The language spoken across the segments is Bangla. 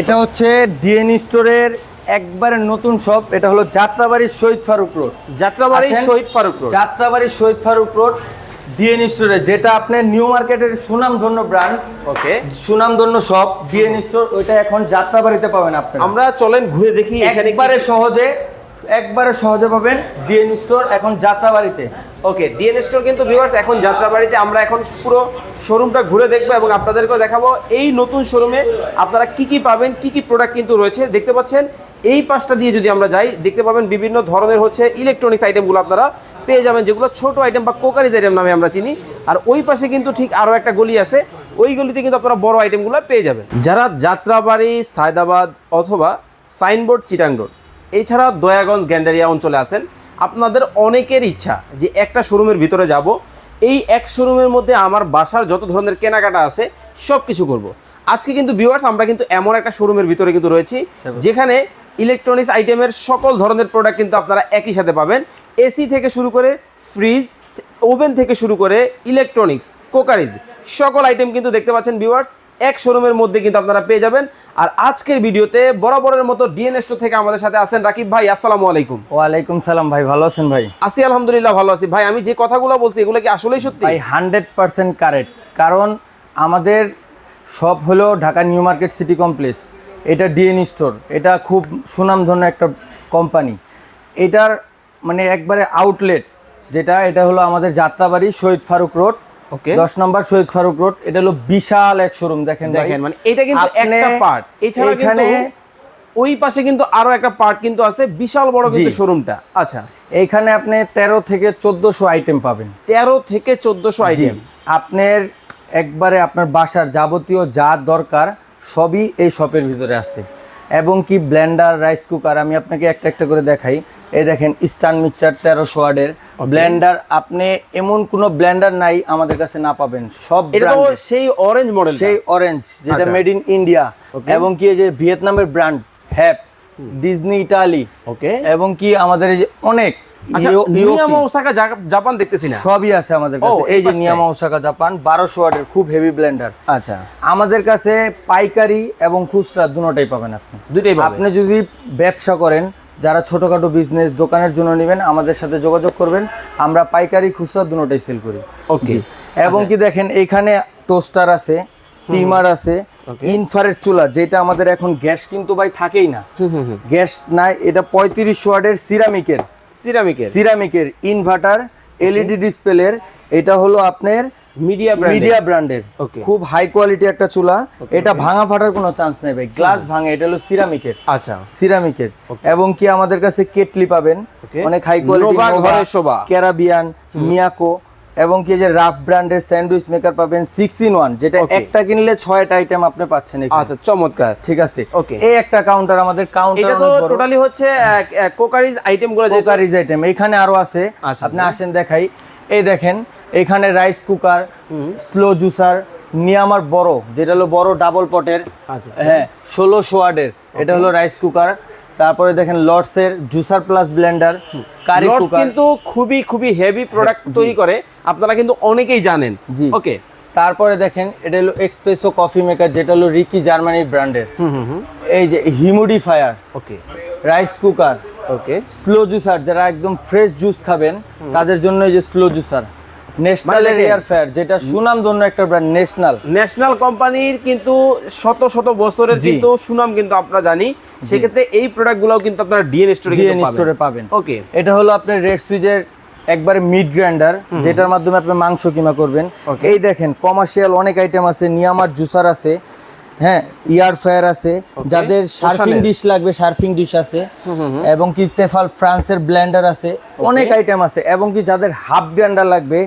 এটা হচ্ছে ডিএন স্টোরের একবারে নতুন শপ এটা হলো যাত্রাবাড়ির শহীদ ফারুক রোড। যাত্রাবাড়ির। শহীদ ফারুক রোড। যাত্রাবাড়ির শহীদ ফারুক রোড ডিএন স্টোরে যেটা আপনার নিউ মার্কেটের সুনামধন্য ব্র্যান্ড ওকে। সুনামধন্য শপ ডিএন স্টোর ওইটা এখন যাত্রাবাড়িতে পাবেন আপনি আমরা চলেন ঘুরে দেখি একবারে সহজে একবারে সহজে পাবেন ডিএন স্টোর এখন যাত্রাবাড়িতে। ওকে ডিএন স্টোর কিন্তু ভিউয়ার্স এখন যাত্রাবাড়িতে আমরা এখন পুরো শোরুমটা ঘুরে দেখব এবং আপনাদেরকেও দেখাবো এই নতুন শোরুমে আপনারা কি কি পাবেন, কি কি প্রোডাক্ট কিন্তু রয়েছে। দেখতে পাচ্ছেন, এই পাশটা দিয়ে যদি আমরা যাই, দেখতে পাবেন বিভিন্ন ধরনের হচ্ছে ইলেকট্রনিক্স আইটেমগুলো আপনারা পেয়ে যাবেন, যেগুলো ছোট আইটেম বা কোকারিজ আইটেম নামে আমরা চিনি। আর ওই পাশে কিন্তু ঠিক আরও একটা গলি আছে, ওই গলিতে কিন্তু আপনারা বড় আইটেমগুলো পেয়ে যাবেন। যারা যাত্রাবাড়ি, সায়দাবাদ অথবা সাইনবোর্ড চিটাং রোড এছাড়া দয়াগঞ্জ গ্যান্ডারিয়া অঞ্চলে আছেন। আপনাদের অনেকের ইচ্ছা যে একটা শোরুমের ভিতরে যাব। এই এক শোরুমের মধ্যে আমার বাসার যত ধরনের কেনাকাটা আছে সব কিছু করব। আজকে কিন্তু ভিউয়ার্স আমরা কিন্তু এমন একটা শোরুমের ভিতরে কিন্তু রয়েছি যেখানে ইলেকট্রনিক্স আইটেমের সকল ধরনের প্রোডাক্ট কিন্তু আপনারা একই সাথে পাবেন। এসি থেকে শুরু করে ফ্রিজ ওভেন থেকে শুরু করে ইলেকট্রনিক্স কোকারিজ সকল আইটেম কিন্তু দেখতে পাচ্ছেন ভিউয়ার্স এক শোরুমের মধ্যে কিন্তু আপনারা পেয়ে যাবেন। আর আজকের ভিডিওতে বরাবরের মতো ডিএনএস থেকে আমাদের সাথে আছেন রাকিব ভাই আসসালামু আলাইকুম। ওয়ালাইকুম সালাম ভাই ভালো আছেন ভাই? আসি আলহামদুলিল্লাহ ভালো আছি। ভাই আমি যে কথাগুলো বলছি এগুলো কি আসলেই সত্যি? ভাই হান্ড্রেড পার্সেন্ট কারেক্ট কারণ আমাদের সব হলো Dhaka new market city complex. এটা ডিএন স্টোর এটা খুব সুনামধন্য একটা কোম্পানি এটার মানে একবারে আউটলেট যেটা এটা হলো আমাদের যাত্রাবাড়ি শহীদ ফারুক রোড। ওকে দশ নম্বর শহীদ ফারুক রোড এটা হলো বিশাল এক শোরুম দেখেন দেখেন মানে এটা কিন্তু একটা পার্ট এছাড়া এখানে ওই পাশে কিন্তু আরও একটা পার্ট কিন্তু আছে বিশাল বড় কিন্তু শোরুমটা আচ্ছা। এইখানে আপনি তেরো থেকে চোদ্দশো আইটেম পাবেন। তেরো থেকে চোদ্দশো জি। আইটেম আপনার একবারে আপনার বাসার যাবতীয় যা দরকার সবই এই শপের ভিতরে আছে। এবং কি ব্লেন্ডার রাইস কুকার আমি আপনাকে একটা একটা করে দেখাই। এই দেখেন ইস্টার্ন মিক্সচার তেরোশো ওয়ার্ডের। ব্লেন্ডার আপনি এমন কোনো ব্লেন্ডার নাই আমাদের কাছে না পাবেন। সব সেই অরেঞ্জ মডেল সেই অরেঞ্জ যেটা। মেড ইন ইন্ডিয়া এবং কি যে ভিয়েতনামের ব্র্যান্ড হ্যাপ ডিজনি ইটালি ওকে এবং কি আমাদের এই যে অনেক আচ্ছা জাপান দেখতেছি না। সবই আছে আমাদের কাছে। এই এই যে। নিয়ামা ওসাকা জাপান বারোশো ওয়াটের খুব হেভি ব্লেন্ডার আচ্ছা। আমাদের কাছে পাইকারি এবং খুচরা দুটোটাই পাবেন আপনি। দুইটাই পাবে আপনি যদি ব্যবসা করেন যারা ছোটোখাটো বিজনেস দোকানের জন্য নেবেন আমাদের সাথে যোগাযোগ করবেন। আমরা পাইকারি খুচরা দুটোটাই সেল করি। ওকে। এবং কি দেখেন এইখানে টোস্টার আছে টিমার আছে ইনফারের চুলা যেটা আমাদের এখন গ্যাস কিন্তু ভাই থাকেই না। গ্যাস নাই এটা পঁয়ত্রিশ ওয়ার্ডের সিরামিকের সিরামিকের সিরামিকের ইনভার্টার এলইডি ডিসপ্লের এটা হলো আপনার মিডিয়া মিডিয়া ব্র্যান্ডের খুব হাই কোয়ালিটি একটা চুলা। এটা ভাঙা ফাটার কোনো চান্স নেই ভাই। গ্লাস ভাঙে এটা হলো সিরামিকের আচ্ছা। সিরামিকের এবং কি আমাদের কাছে কেটলি পাবেন. অনেক হাই কোয়ালিটি শোভা। ক্যারাবিয়ান মিয়াকো এবং কি যে রাফ ব্র্যান্ডের স্যান্ডউইচ মেকার পাবেন সিক্স ইন ওয়ান যেটা একটা কিনলে ছয়টা আইটেম আপনি পাচ্ছেন আচ্ছা চমৎকার। ঠিক আছে? Okay. এই একটা কাউন্টার আমাদের কাউন্টার টোটালি হচ্ছে কোকারিজ আইটেমগুলো কুকারিজ আইটেম এখানে আরও আছে। আচ্ছা, আপনি আসেন দেখাই। এই দেখেন এখানে রাইস কুকার স্লো জুসার নিয়ামার বড় যেটা হলো বড় ডাবল পটের আচ্ছা, হ্যাঁ ষোলোশো ওয়ার্ডের এটা হলো রাইস কুকার তারপরে দেখেন লর্ডসের juicer plus blender curry cooker কিন্তু খুবই খুবই হেভি প্রোডাক্ট তৈরি করে আপনারা কিন্তু অনেকেই জানেন। জি। ওকে তারপরে দেখেন এটা হলো এক্সপ্রেসো কফি মেকার যেটা হলো রিকি জার্মানির ব্র্যান্ডের এই যে humidifier okay rice cooker okay slow juicer যারা একদম ফ্রেশ জুস খাবেন তাদের জন্য এই যে স্লো জুসার ন্যাশনাল ফেয়ার যেটা সুনাম একটা ব্র্যান্ড ন্যাশনাল ন্যাশনাল কোম্পানির কিন্তু শত শত বছরের কিন্তু সুনাম কিন্তু আমরা জানি। সেক্ষেত্রে এই প্রোডাক্টগুলোও কিন্তু আপনারা ডিএন স্টোরে ডিএন স্টোরে পাবেন। ওকে এটা হলো আপনার রেড সুইজের একবারে মিড গ্রাইন্ডার যেটার মাধ্যমে আপনি মাংস কিমা করবেন। এই দেখেন কমার্শিয়াল অনেক আইটেম আছে নিয়ামার জুসার আছে। হ্যাঁ ইয়ার ফায়ার আছে যাদের সার্ফিং ডিশ লাগবে সার্ফিং ডিশ আছে। এবং কি তেফাল ফ্রান্সের ব্লেন্ডার আছে অনেক আইটেম আছে এবং কি যাদের হাফ গ্রাইন্ডার লাগবে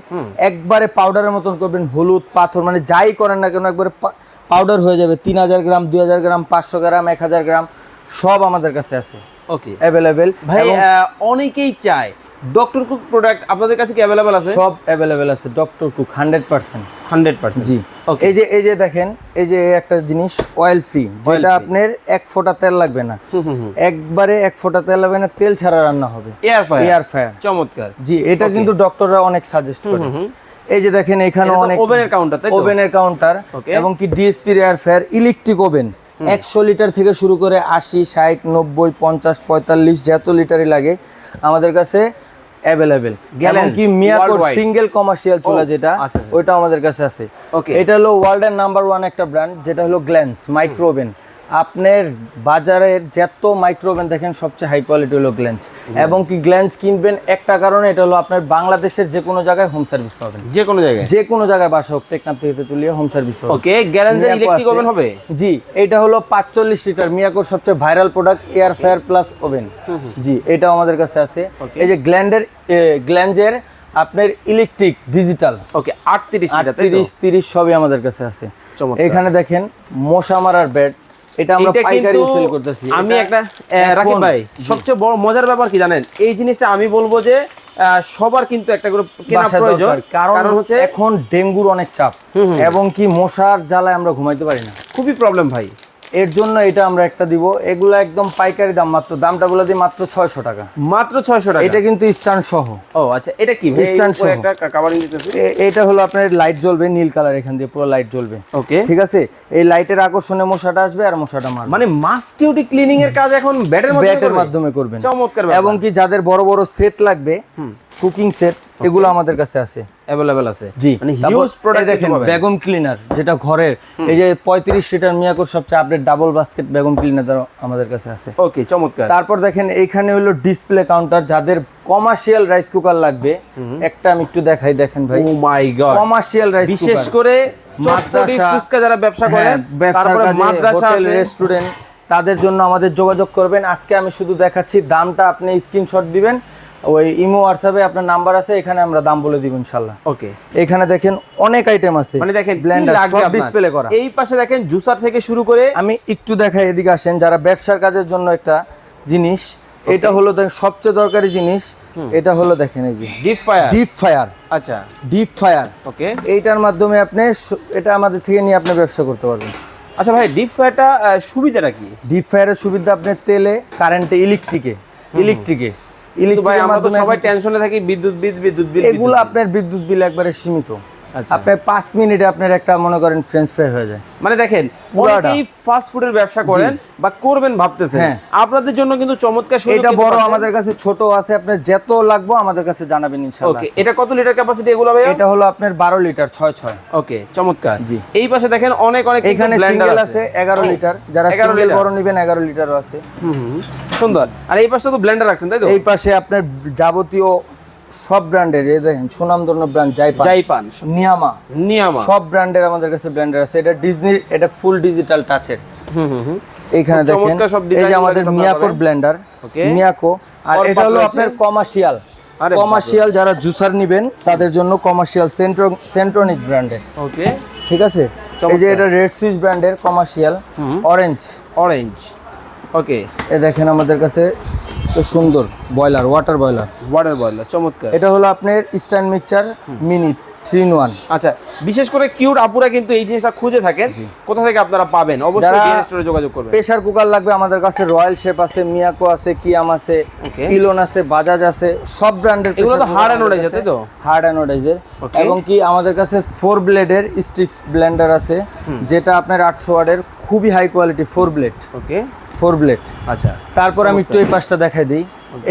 একবারে পাউডারের মতন করবেন হলুদ পাথর মানে যাই করেন না কেন একবারে পাউডার হয়ে যাবে তিন হাজার গ্রাম দুই হাজার গ্রাম পাঁচশো গ্রাম এক হাজার গ্রাম সব আমাদের কাছে আছে। ওকে অ্যাভেলেবেল ভাই অনেকেই চায়। ডক্টর কুক প্রোডাক্ট আপনাদের কাছে কি অ্যাভেলেবল আছে? সব অ্যাভেলেবেল আছে doctor cook hundred percent hundred percent. জি। এই যে এই যে দেখেন এই যে একটা জিনিস অয়েল ফ্রি যেটা আপনার এক ফোঁটা তেল লাগবে না। একবারে এক ফোঁটা তেল লাগবে না তেল ছাড়া রান্না হবে। এয়ার ফায়ার এয়ার ফায়ার চমৎকার। জি এটা কিন্তু ডক্টররা অনেক সাজেস্ট করে। এই যে দেখেন এখানে অনেক ওভেনের কাউন্টার ওভেনের কাউন্টার এবং কি DSP air fryer electric oven একশো লিটার থেকে শুরু করে আশি ষাট নব্বই পঞ্চাশ পঁয়তাল্লিশ যত লিটারই লাগে আমাদের কাছে অ্যাভেলেবেল গেলেন কি worldwide। সিঙ্গেল কমার্শিয়াল চুলা যেটা আচ্ছা, আচ্ছা। ওইটা আমাদের কাছে আছে ওকে এটা হলো ওয়ার্ল্ডের নাম্বার ওয়ান একটা ব্র্যান্ড যেটা হলো গ্ল্যান্স মাইক্রোওভেন আপনার বাজারের যত মাইক্রোওভেন দেখেন সবচেয়ে হাই কোয়ালিটি হলো গ্ল্যান্স এবং কি গ্ল্যান্স কিনবেন একটা কারণে এটা হলো আপনার বাংলাদেশের যে কোনো জায়গায় হোম সার্ভিস পাবেন। যে কোনো জায়গায়? যে কোনো জায়গায় বাসা হোক টেকনাফ থেকে তুলিয়ে হোম সার্ভিস পাবেন। ওকে মিয়াকো ইলেকট্রিক ওভেন হবে? জি এটা হলো পাঁচচল্লিশ লিটার মিয়াকোর সবচেয়ে viral product air fryer plus oven জি এটাও আমাদের কাছে আছে। এই যে গ্ল্যান্ডের গ্ল্যান্ডের আপনার ইলেকট্রিক ডিজিটাল ওকে আটত্রিশ তো? তিরিশ সবই আমাদের কাছে আছে। এখানে দেখেন মশা মারার বেড এটা আমরা পাইকারি সেল করতেছি। আমি একটা রাকিব ভাই সবচেয়ে বড় মজার ব্যাপার কি জানেন? এই জিনিসটা আমি বলব যে আহ, সবার কিন্তু একটা করে কেনা প্রয়োজন। কারণ কারণ হচ্ছে এখন ডেঙ্গুর অনেক চাপ। এবং কি মশার জ্বালায় আমরা ঘুমাইতে পারি না। খুবই প্রবলেম ভাই। এর জন্য এটা আমরা একটা দিব। এগুলো একদম পাইকারি দাম মাত্র দামটা বলে দিই মাত্র ছয়শো টাকা। মাত্র ছয়শো টাকা? এটা কিন্তু স্ট্যান্ড সহ। ও আচ্ছা এটা কি? Instant সহ। একটা কাভারিং দিতেছে। এটা হলো আপনার লাইট জ্বলবে নীল কালার এখান দিয়ে পুরো লাইট জ্বলবে। ওকে। ঠিক আছে? এই লাইটের আকর্ষণে মশাটা আসবে আর মশাটা মারবে। মানে মাস্কিউটি ক্লিনিং এর কাজ এখন ব্যাটের মাধ্যমে করবেন। চমৎকার এবং কি যাদের বড় বড় সেট লাগবে কুকিং সেট এগুলো আমাদের কাছে আছে। অ্যাভেলেবেল আছে। জি। মানে হিউজ প্রোডাক্ট দেখেন বেগম ক্লিনার যেটা ঘরের এই যে পঁয়ত্রিশ লিটার মিয়াকোর সবচেয়ে update double basket vacuum cleaner আমাদের কাছে আছে। ওকে চমৎকার। তারপর দেখেন এইখানে হলো ডিসপ্লে কাউন্টার যাদের কমার্শিয়াল রাইস কুকার লাগবে। একটা আমি একটু দেখাই দেখেন ভাই। Oh my god commercial rice বিশেষ করে চটপটি মাদ্রাসা, ফুচকা যারা ব্যবসা করেন হ্যাঁ, তারপরে মাদ্রাসা। রেস্টুরেন্ট তাদের জন্য আমাদের যোগাযোগ করবেন। আজকে আমি শুধু দেখাচ্ছি দামটা আপনি স্ক্রিনশট দিবেন। ওই ইমো হোয়াটসঅ্যাপে আপনার নাম্বার আছে এখানে আমরা দাম বলে দিব ইনশাল্লাহ। ওকে। এখানে দেখেন অনেক আইটেম আছে। মানে দেখেন ব্লেন্ডার সব ডিসপ্লে করা। এই পাশে দেখেন জুসার থেকে শুরু করে আমি একটু দেখাই এদিকে আসেন যারা ব্যবসার কাজের জন্য একটা জিনিস এটা হলো দেখেন সবচেয়ে দরকারি জিনিস এটা হলো দেখেন এই যে। ডিপ ফায়ার ডিপ ফায়ার আচ্ছা। ডিপ ফায়ার ওকে এইটার মাধ্যমে আপনি এটা আমাদের থেকে নিয়ে আপনি ব্যবসা করতে পারবেন। আচ্ছা ভাই ডিপ ফায়ারটা সুবিধাটা কি? ডিপ ফায়ারের সুবিধা আপনার তেলে কারেন্টে ইলেকট্রিকে ইলেকট্রিকে ইলেকট্রিকের আমরা তো সবাই টেনশনে থাকি বিদ্যুৎ বিল বিদ্যুৎ বিল এগুলো আপনার বিদ্যুৎ বিল একবারে সীমিত। আপনার পাঁচ মিনিটে আপনার একটা মনে করেন ফ্রেঞ্চ ফ্রাই হয়ে যায়। মানে দেখেন অনেকেই ফাস্ট ফুডের ব্যবসা করেন বা করবেন ভাবতেছেন। হ্যাঁ। আপনাদের জন্য কিন্তু চমৎকার সুযোগ এটা বড় আমাদের কাছে ছোট আছে। আপনার যত লাগবে আমাদের কাছে জানাবেন ইনশাআল্লাহ। ওকে এটা কত লিটার ক্যাপাসিটি এগুলো ভাই এটা হলো আপনার বারো লিটার ছয় ছয়। ওকে চমৎকার। জি। এই পাশে দেখেন অনেক অনেক এখানে সিঙ্গেল আছে। এগারো লিটার যারা 11 সিঙ্গেল বড় নেবেন এগারো লিটারও আছে। হুম। সুন্দর। আর এই পাশে তো ব্লেন্ডার রাখছেন তাই তো? এই পাশে আপনার যাবতীয় সব ব্র্যান্ডের এই দেখেন সুনামধন্য ব্র্যান্ড জাইপান যাই পান নিয়ামা নিয়ামা সব ব্র্যান্ডের আমাদের কাছে ব্র্যান্ডের আছে। এটা ডিজনির এটা ফুল ডিজিটাল টাচের হুম হুম হুম। এইখানে দেখেন এই যে আমাদের মিয়াকোর। ব্লেন্ডার. মিয়াকো আর এটা হলো আপনার কমার্শিয়াল আরে কমার্শিয়াল যারা জুসার নেবেন তাদের জন্য কমার্শিয়াল সেন্ট্রো সেন্ট্রনিক ব্র্যান্ডের ওকে ঠিক আছে? এই যে এটা রেড সুইচ ব্র্যান্ডের কমার্শিয়াল অরেঞ্জ অরেঞ্জ ওকে এ দেখেন আমাদের কাছে তো সুন্দর boiler water boiler water boiler চমৎকার। এটা হলো আপনার stand mixture mini three in one আচ্ছা বিশেষ করে কিউট আপুরা কিন্তু এই জিনিসটা খুঁজে থাকেন। কোথা থেকে আপনারা পাবেন? অবশ্যই স্টোরে যোগাযোগ করবেন। প্রেসার কুকার লাগবে আমাদের কাছে রয়্যাল শেপ আছে মিয়াকো আছে কিয়াম আছে. ইলন আছে বাজাজ আছে সব ব্র্যান্ডের এগুলো তো hard anodizer, তাই তো? Hard anodizer. এবং কি আমাদের কাছে ফোর ব্লেডের স্টিক্স ব্লেন্ডার আছে যেটা আপনার আটশো ওয়ার্ডের খুবই high quality four blade okay four blade. আচ্ছা। তারপর আমি একটু এই পাশটা দেখাই দিই।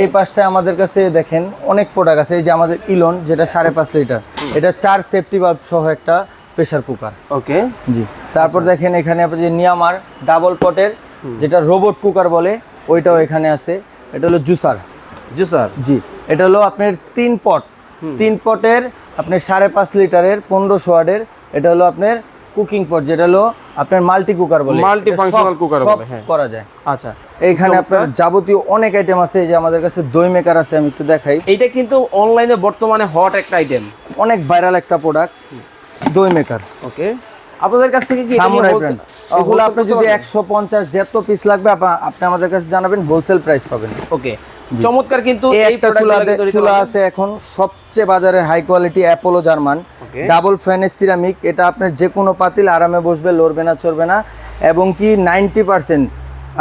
এই পাশটা আমাদের কাছে দেখেন অনেক প্রোডাক্ট আছে। এই যে আমাদের ইলন যেটা সাড়ে পাঁচ লিটার। এটা চার সেফটি বাল্ব সহ একটা প্রেসার কুকার ওকে জি। তারপর দেখেন এখানে আপনি যে নিয়ামার ডাবল পটের যেটা রোবট কুকার বলে ওইটাও এখানে আছে। এটা হলো জুসার জুসার জি। এটা হলো আপনার তিন পট তিন পটের আপনার সাড়ে পাঁচ লিটারের পনেরোশো ওয়ার্ডের এটা হলো আপনার কুকিং পট যেটা হলো আপনার মাল্টি কুকার বলে সব- cooker সব বলে, হ্যাঁ। করা যায়। আচ্ছা। এইখানে আপনার যাবতীয় অনেক আইটেম আছে এই যে আমাদের কাছে দই মেকার আছে আমি একটু দেখাই। এটা কিন্তু অনলাইনে বর্তমানে হট একটা আইটেম অনেক ভাইরাল একটা প্রোডাক্ট দই মেকার ওকে আপনাদের কাছ থেকে কি সামুরাই ব্র্যান্ড এগুলো আপনি যদি পারবেন? একশো পঞ্চাশ যত পিস লাগবে আপনি আমাদের কাছে জানাবেন হোলসেল প্রাইস পাবেন। ওকে চমৎকার কিন্তু এই চুলা চুলা আছে এখন সবচেয়ে বাজারে high quality Apollo German. Double ফ্যানের সিরামিক এটা আপনার যে কোনো পাতিল আরামে বসবে লড়বে না চড়বে না। এবং কি নাইনটি পার্সেন্ট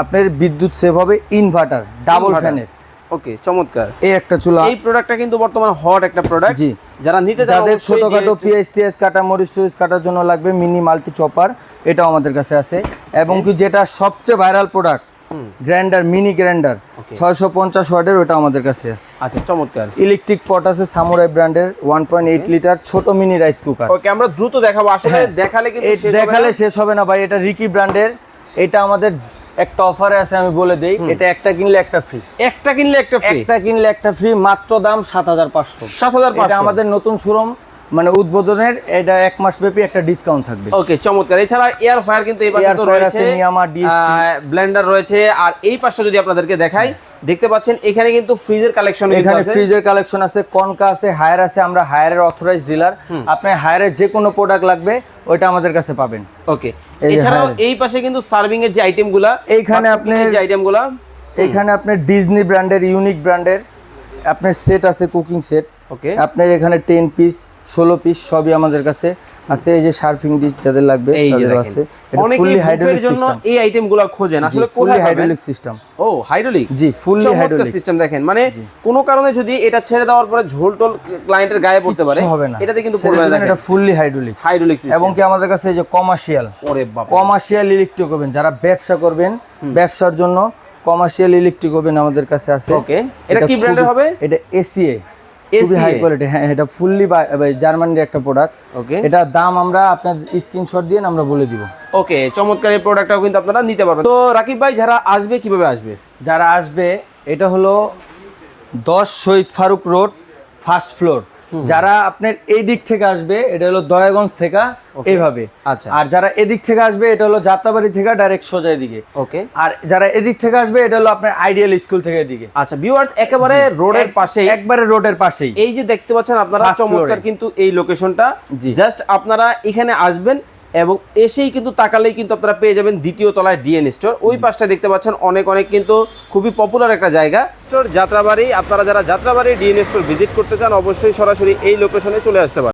আপনার বিদ্যুৎ সেভ হবে ইনভার্টার ডাবল ফ্যানের ওকে চমৎকার। এই একটা চুলা। এই প্রোডাক্টটা কিন্তু বর্তমানে হট একটা প্রোডাক্ট জি। যারা নিতে যাদের ছোটখাটো পিএসটিএস কাটা মরিচ টরিচ কাটার জন্য লাগবে মিনি মাল্টি চপার এটাও আমাদের কাছে আছে। এবং কি যেটা সবচেয়ে viral product grinder mini grinder ছয়শো পঞ্চাশ ওয়ার্ডের ওটা আমাদের কাছে আছে। আচ্ছা চমৎকার। ইলেকট্রিক পট আছে সামুরাই ব্র্যান্ডের ওয়ান পয়েন্ট এইট লিটার ছোট মিনি রাইস কুকার। ওকে আমরা দ্রুত দেখাবো। আসলে হ্যাঁ। দেখালে দেখালে শেষ হবে না ভাই এটা রিকি ব্র্যান্ডের। এটা আমাদের একটা অফারে আছে আমি বলে দেই। এটা একটা কিনলে একটা ফ্রি একটা কিনলে একটা ফ্রি একটা কিনলে একটা ফ্রি মাত্র দাম সাত হাজার পাঁচশো। সাত হাজার আমাদের নতুন শোরুম মানে উদ্বোধনের এটা এক মাস ব্যাপী একটা ডিসকাউন্ট থাকবে। ওকে চমৎকার। এছাড়া এয়ার ফায়ার কিন্তু এই পাশে তো রয়েছে Niyama, ব্লেন্ডার রয়েছে আর এই পাশে যদি আপনাদেরকে দেখাই দেখতে পাচ্ছেন এখানে কিন্তু ফ্রিজের কালেকশন এখানে ফ্রিজের কালেকশন আছে কনকা আছে হায়ার আছে আমরা হায়ারের অথরাইজ ডিলার আপনার হায়ারের যে কোনো প্রোডাক্ট লাগবে ওইটা আমাদের কাছে পাবেন। ওকে এছাড়াও এই পাশে কিন্তু সার্ভিং এর যে আইটেমগুলা এইখানে আপনি- যে আইটেমগুলা এখানে আপনার ডিজনি ব্র্যান্ডের ইউনিক ব্র্যান্ডের আপনার সেট আছে কুকিং সেট ওকে আপনার এখানে টেন পিস ষোলো পিস সবই আমাদের কাছে আছে। এই যে সার্ফিং ডিশ যাদের লাগবে এই যে আছে। এটা ফুললি হাইড্রোলিক সিস্টেম এই আইটেমগুলো খোঁজেন। আসলে ফুললি হাইড্রোলিক সিস্টেম ও হাইড্রোলিক জি ফুললি হাইড্রোলিক সিস্টেম দেখেন। মানে কোনো কারণে যদি এটা ছেড়ে দেওয়ার পরে ঝোল টোল ক্লায়েন্টের গায়ে পড়তে পারে হবে না। এটাতে কিন্তু পড়বে না এটা ফুললি হাইড্রোলিক হাইড্রোলিক সিস্টেম এবং কি আমাদের কাছে এই যে কমার্শিয়াল ওরে বাবা। কমার্শিয়াল ইলেকট্রিক করবেন যারা ব্যবসা করবেন ব্যবসার জন্য কমার্শিয়াল ইলেকট্রিক ওভেন আমাদের কাছে আছে। Okay. এটা কি খুবই- হবে? এটা এসিএ খুবই হাই কোয়ালিটি হ্যাঁ এটা ফুললি জার্মানির একটা প্রোডাক্ট ওকে এটা দাম আমরা আপনার স্ক্রিনশট দিয়ে আমরা বলে দিব। ওকে চমৎকার এই প্রোডাক্টটাও কিন্তু আপনারা নিতে পারবেন। তো রাকিব ভাই যারা আসবে কীভাবে আসবে? যারা আসবে এটা হলো দশ Shahid Faruk road first floor যারা আপনার এই দিক থেকে আসবে এটা হলো দয়াগঞ্জ থেকে এইভাবে। আচ্ছা। আর যারা এদিক থেকে আসবে এটা হলো যাত্রাবাড়ি থেকে ডাইরেক্ট সোজা এদিকে। ওকে। আর যারা এদিক থেকে আসবে এটা হলো আপনার আইডিয়াল স্কুল থেকে এদিকে। আচ্ছা ভিউয়ার্স একেবারে রোডের পাশেই। একবারে রোডের পাশেই। এই যে দেখতে পাচ্ছেন আপনারা চমৎকার কিন্তু এই লোকেশনটা। জাস্ট আপনারা এখানে আসবেন এবং এসেই কিন্তু তাকালেই কিন্তু আপনারা পেয়ে যাবেন দ্বিতীয় তলায় ডিএন স্টোর। ওই পাশটা দেখতে পাচ্ছেন অনেক অনেক কিন্তু খুবই পপুলার একটা জায়গা। স্টোর যাত্রাবাড়ি আপনারা যারা যাত্রাবাড়ি ডিএন স্টোর ভিজিট করতে চান অবশ্যই সরাসরি এই লোকেশনে চলে আসতে পারেন।